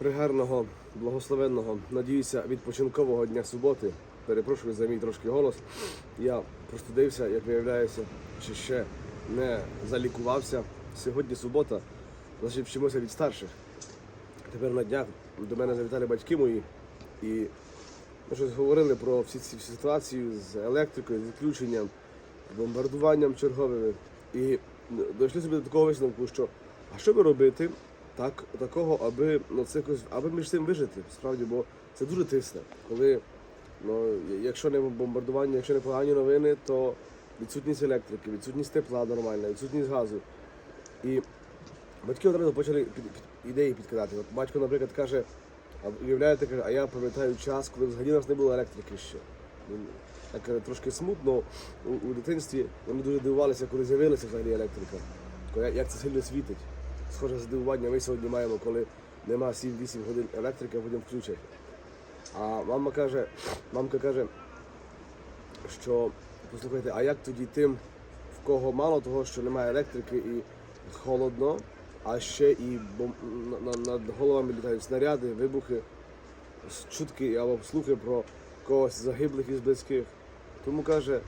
гарного, благословенного, надіюся, відпочинкового дня суботи. Перепрошую за мій трошки голос. Я простудився, як виявляється, чи ще не залікувався. Сьогодні субота, значить вчимося від старших. Тепер на днях до мене завітали батьки мої і ми щось говорили про всі ці ситуації з електрикою, з відключенням, бомбардуванням черговими. І дійшли собі до такого висновку, що а що би робити так, такого, аби ну, це якось, аби між цим вижити, справді, бо це дуже тисне. Коли ну, якщо не бомбардування, якщо не погані новини, то відсутність електрики, відсутність тепла нормальна, відсутність газу. І батьки одразу почали під, під, ідеї підкидати. От батько, наприклад, каже, а уявляєте, каже, а я пам'ятаю час, коли взагалі нас не було електрики ще. Так трошки смутно у, у дитинстві. Вони дуже дивувалися, коли з'явилася взагалі електрика. Як це сильно світить. Схоже здивування ми сьогодні маємо, коли нема 7-8 годин електрики, а потім включать. А мама каже, мамка каже, що послухайте, а як тоді тим, в кого мало того, що немає електрики і холодно, а ще і бом... на- на- над головами літають снаряди, вибухи, чутки або слухи про когось загиблих із близьких. Тому каже,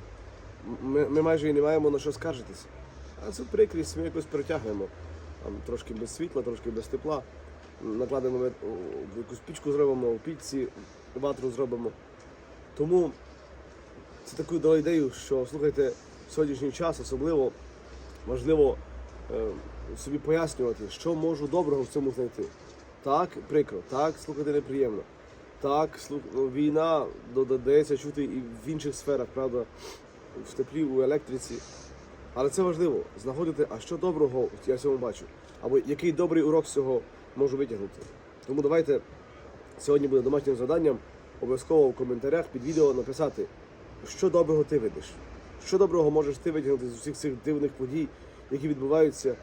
ми, ми майже і не маємо на що скаржитися. А цю прикрість ми якось перетягнемо. Там трошки без світла, трошки без тепла. Накладемо якусь пічку зробимо, у пічці ватру зробимо. Тому це таку дала ідею, що слухайте, в сьогоднішній час особливо важливо е, собі пояснювати, що можу доброго в цьому знайти. Так, прикро, так, слухати неприємно. Так, слух... ну, війна додається чути і в інших сферах, правда, в теплі, у електриці. Але це важливо знаходити, а що доброго я в цьому бачу, або який добрий урок з цього можу витягнути. Тому давайте сьогодні буде домашнім завданням обов'язково в коментарях під відео написати, що доброго ти видиш, що доброго можеш ти витягнути з усіх цих дивних подій, які відбуваються,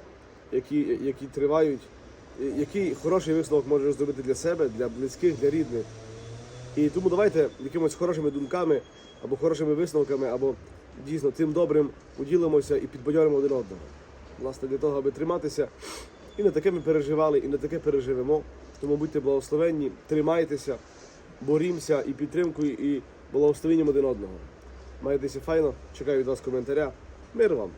які, які тривають, який хороший висновок можеш зробити для себе, для близьких, для рідних. І тому давайте якимось хорошими думками або хорошими висновками, або дійсно тим добрим поділимося і підбадьоримо один одного. Власне, для того, аби триматися. І не таке ми переживали, і не таке переживемо. Тому будьте благословенні, тримайтеся, борімося і підтримкою, і благословенням один одного. Майтеся файно, чекаю від вас коментаря. Мир вам!